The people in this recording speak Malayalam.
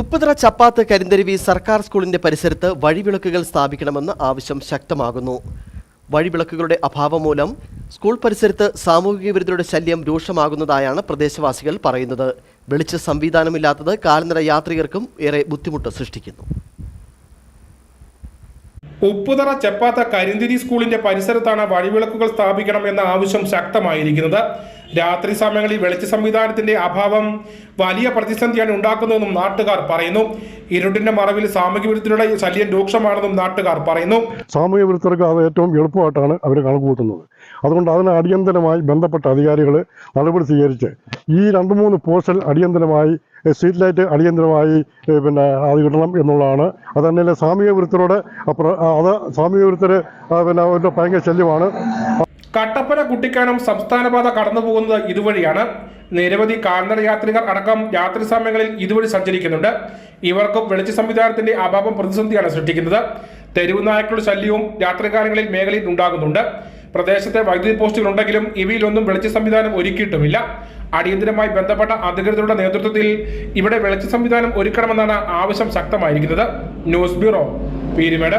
ഉപ്പുതറ ചപ്പാത്ത് കരിന്തരുവി സർക്കാർ സ്കൂളിന്റെ പരിസരത്ത് വഴിവിളക്കുകൾ സ്ഥാപിക്കണമെന്ന ആവശ്യം ശക്തമാകുന്നു. വഴിവിളക്കുകളുടെ അഭാവം മൂലം സ്കൂൾ പരിസരത്ത് സാമൂഹിക വിരുദ്ധരുടെ ശല്യം രൂക്ഷമാകുന്നതായാണ് പ്രദേശവാസികൾ പറയുന്നത്. വെളിച്ച സംവിധാനമില്ലാത്തത് കാൽനട യാത്രികർക്കും ഏറെ ബുദ്ധിമുട്ട് സൃഷ്ടിക്കുന്നു. ഉപ്പുതറ ചെപ്പാത്ത കരിന്തിരി സ്കൂളിന്റെ പരിസരത്താണ് വഴിവിളക്കുകൾ സ്ഥാപിക്കണം എന്ന ആവശ്യം ശക്തമായിരിക്കുന്നത്. രാത്രി സമയങ്ങളിൽ വെളിച്ച സംവിധാനത്തിന്റെ അഭാവം വലിയ പ്രതിസന്ധിയാണ് ഉണ്ടാക്കുന്നതെന്നും നാട്ടുകാർ പറയുന്നു. ഇരുട്ടിന്റെ മറവിൽ സാമൂഹ്യ വിരുദ്ധരുടെ ശല്യം രൂക്ഷമാണെന്നും നാട്ടുകാർ പറയുന്നു. സാമൂഹ്യ വിരുദ്ധർക്ക് അത് ഏറ്റവും എളുപ്പമായിട്ടാണ് അവർ കണക്കുകൂട്ടുന്നത് അതുകൊണ്ട് അതിന് അടിയന്തരമായി ബന്ധപ്പെട്ട അധികാരികൾ നടപടി സ്വീകരിച്ച് ഈ രണ്ട് മൂന്ന് പോസ്റ്റൽ അടിയന്തരമായി സ്ട്രീറ്റ് ലൈറ്റ് അടിയന്തരമായി പിന്നെ അത് കിട്ടണം എന്നുള്ളതാണ്. അത് തന്നെ സാമൂഹ്യ വിരുദ്ധരോട് അത് സാമൂഹ്യ വിരുദ്ധർ പിന്നെ ഒരു ഭയങ്കര ശല്യമാണ്. കട്ടപ്പന കുട്ടിക്കാനം സംസ്ഥാനപാത കടന്നു പോകുന്നത് ഇതുവഴിയാണ്. നിരവധി കാൽനട യാത്രികർ അടക്കം രാത്രി സമയങ്ങളിൽ ഇതുവഴി സഞ്ചരിക്കുന്നുണ്ട്. ഇവർക്കും വെളിച്ച സംവിധാനത്തിന്റെ അഭാവം പ്രതിസന്ധിയാണ് സൃഷ്ടിക്കുന്നത്. തെരുവ് നായ്ക്കളുടെ ശല്യവും രാത്രികാലങ്ങളിൽ മേഖലയിൽ ഉണ്ടാകുന്നുണ്ട്. പ്രദേശത്തെ വൈദ്യുതി പോസ്റ്റുകൾ ഉണ്ടെങ്കിലും ഇവയിലൊന്നും വെളിച്ച സംവിധാനം ഒരുക്കിയിട്ടുമില്ല. അടിയന്തരമായി ബന്ധപ്പെട്ട അധികൃതരുടെ നേതൃത്വത്തിൽ ഇവിടെ വെളിച്ച സംവിധാനം ഒരുക്കണമെന്നാണ് ആവശ്യം ശക്തമായിരിക്കുന്നത്. News bureau Peermade.